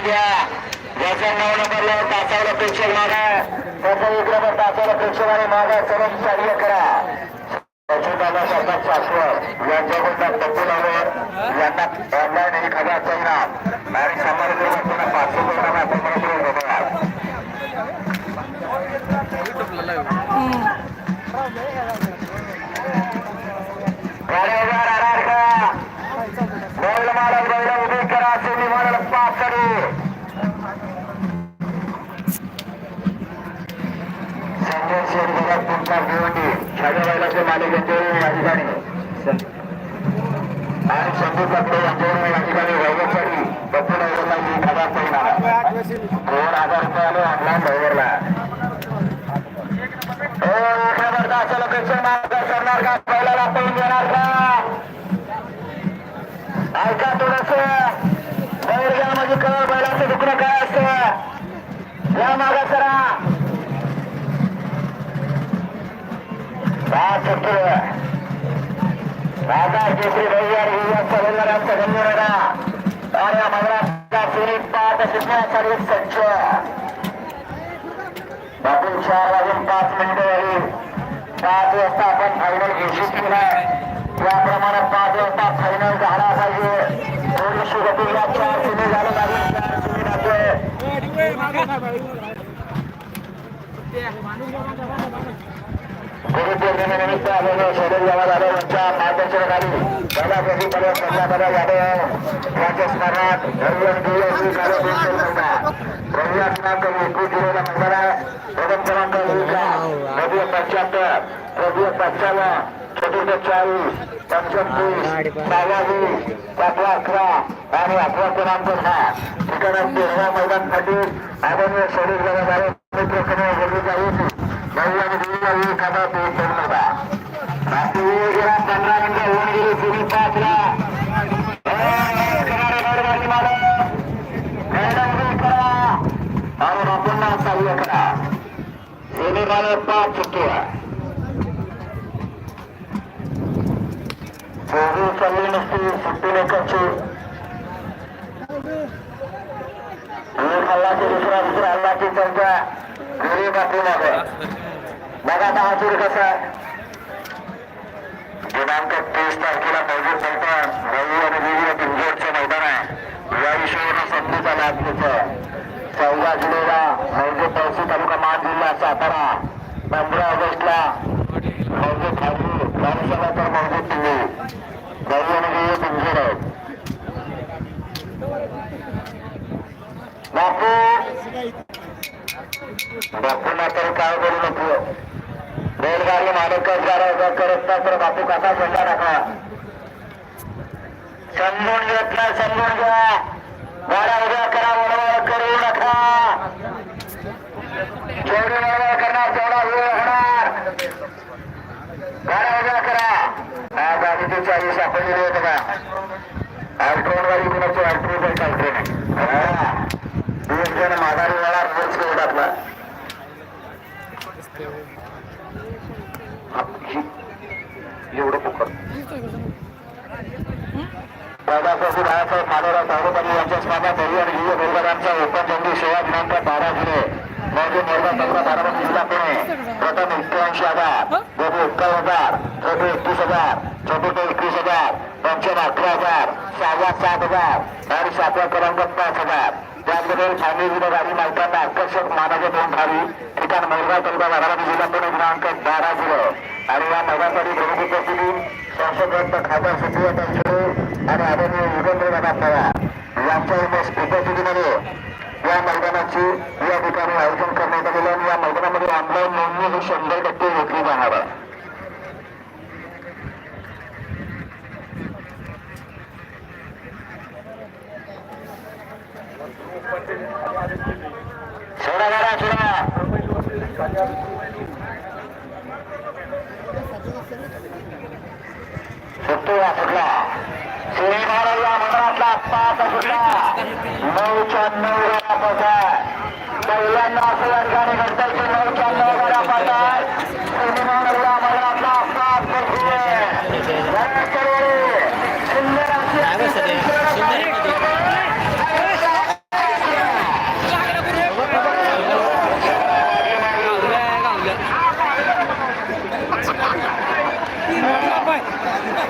नोंद घ्या. ज्याच्या नऊ नंबरला तासावला प्रेक्षक मागा. त्याचा एक नंबर तासावला मागा. करा. दादा सरदार शाश्वत यांच्याकडून पप्पू लावले यांना ऑनलाईन एक हजारचा इनाम आणि यांच्यावर या ठिकाणी आणि यांच्यावर या ठिकाणी वैभवसाठी एक हजार दोन हजार रुपये आले ऑनलाईन ड्रायव्हरला मार्ग करणार का बैलाला पळून देणार का ऐका थोडस बैलगाव म्हणजे कळ बैलाचं दुखणं काय असतं या मागा करा पाच चतुर राजा केसरी भैया युवा सहोदरांचा धन्यवाद आणि पाच शिकण्यासाठी चार वाजून पाच मिनिटं झाली पाच वाजता आपण फायनल घोषित केला याप्रमाणे पाच वाजता फायनल झाला पाहिजे थोडीशी गती चार सिमी झालं चार सिमी गुरुपौर्णिमेनिमित्त आलेले शरीर जमा यांच्या मार्गदर्शनाखाली पर्यंत यादव यांच्या स्मरणात रविवार दिनांक एकवीस जुलैला प्रथम क्रमांक पंच्याहत्तर तृतीय पंचावन्न चतुर्थ चाळीस सहावा वीस सातवा अकरा आणि अकरा क्रमांक सहा ठिकाण तेरवा मैदान फाटी आदरणीय शरीर मित्र बोलली जाईल नऊ आणि दिल्लीला एक खाता तो करू नका रात्री वेळ गेला पंधरा मिनिटं होऊन गेली तुम्ही पाचला आणि बापूंना सहाय्य करा सेनेगाला पाच चुक्या दोघी चालली नसती सुट्टी लेखाची एक हल्लाची दुसरा दुसरा हल्लाची चर्चा घरी बापू मागे बघा आता हा सूर कसा आहे. दिनांक तीस तारखेला मौजूद पैठण रवी आणि देवी पिंजोडचं मैदान आहे. या विषयावर संधीचा लाभ घेतो चौदा जुलैला मौजूद तहसील तालुका मान जिल्हा सातारा. पंधरा ऑगस्टला मौजूद खाजगी बावीसाला तर मौजूद दिल्ली रवी आणि देवी पिंजोड आहेत. बापू! बापूंना तर काय बोलू नको. बैलगाडी मालकच गाड्या करत नाही तर बापू कसा झेंडा टाका समजून घेत नाही समजून घ्या. गाड्या उभ्या करा वळवळ करू नका. जेवढी वळवळ करणार तेवढा वेळ होणार गाड्या उभ्या करा. हा गाडीची चाळीस आपण दिली होतं का अल्ट्रोन वाली कुणाची अल्ट्रोन पण अल्ट्रोन हा. एक जण माघारी वळा रोज घेऊन टाकला एवढं पुकर दादासाहेब माधवराव यांच्या स्पर्धा दही आणि युवा ओपन सोळा दिनांक बारा जुलै मौजे मोरगा पंधरा बारामती जिल्हा पुणे. प्रथम एक्क्याऐंशी हजार दोघे एक्कावन्न हजार चौथे एकतीस हजार चतुर्थ एकवीस हजार पंचम अकरा हजार सहावा सात हजार आणि सातवा क्रमांक पाच हजार त्याचबरोबर ठाणे विभाग गाडी मालकांना आकर्षक मानाचे दोन खाली ठिकाण मोरगा तालुका बारामती जिल्हा पुणे दिनांक बारा जुलै आणि या मैदानासाठी प्रमुख उपस्थिती संसद रत्न खासदार सुप्रिया तनसरे आणि आदरणीय युगेंद्र दादा पवार यांच्या उपस्थितीमध्ये या मैदानाची या ठिकाणी आयोजन करण्यात आलेलं आणि या मैदानामध्ये ऑनलाईन नोंदणी ही शंभर टक्के घेतली जाणार आहे सोडा गाडा सोडा. सुट्टीला सुटला. श्रीमाराया मंडळातला पाच सुटला. नऊच्या नऊ गाड्या पसार पहिल्यांदा असं या ठिकाणी घडतं की नऊच्या नऊ गाड्या पसार श्रीमाराया मंडळातला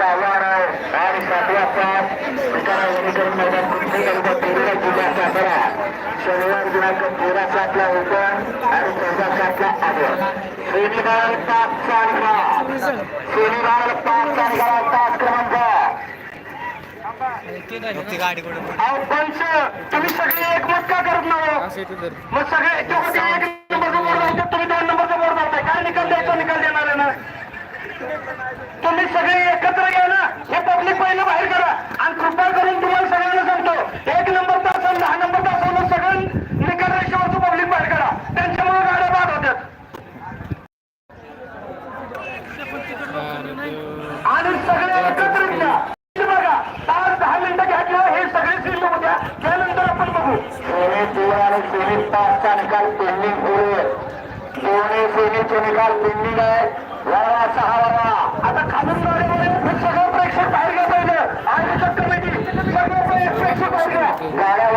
सहावा नऊ आणि सात ठिकाणा वनीकरण मैदान कुठे तालुका जिल्हा सातारा शनिवार दिनांक तेरा सातला ओपन आणि चौदा सातला क्रमांक तुम्ही सगळे एकमत का करत नाही मग सगळे एक नंबर तुम्ही दोन नंबर बोर्ड लावताय काय निकाल द्यायचा निकाल देणार आहे ना तुम्ही सगळे एकत्र घ्या ना. हे पब्लिक पहिलं बाहेर करा. आणि कृपा करून तुम्हाला सगळ्यांना सांगतो. एक नंबर असेल दहा नंबरचा असेल ना सगळं निकाल रेषेवरचं पब्लिक बाहेर करा त्यांच्यामुळे गाड्या बाद होत्यात अरे देव. आणि सगळे एकत्र घ्या हे बघा पाच दहा मिनिटं घ्या किंवा हे सगळे सील होत्या त्यानंतर आपण बघू सोने तीन आणि सोने पाचचा निकाल पेंडिंग होईल त्यांचे निकाल पेंडिंग आहे. वळवा सहा वळवा आता खालून गाडीमध्ये सगळं प्रेक्षक बाहेर घ्या पाहिजे. आणि कमिटी सगळं प्रेक्षक बाहेर घ्या गाड्या